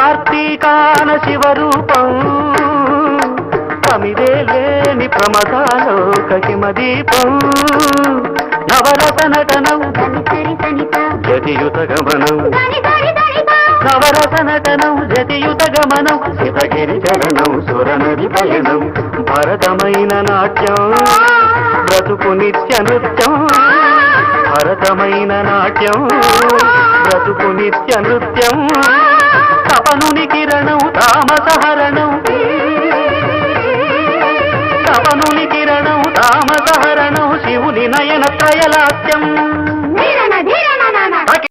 కార్తీకాన శివరూపం. కమిదే లేని ప్రమదాలోక హిమదీపం. నవరసనటనం జతియుత గమనం జతియుత గమనం శివగిరి చరణం సురనది పయనం. భరతమైన నాట్యం. బ్రతుకు నిత్య నృత్యం. భరతమైన నాట్యం. బ్రతుకు నిత్య నృత్యం. తపనుని కిరణం తామసహరణం. తపనుని కిరణం తామసహరణం శివుని నయన త్రయలాస్యం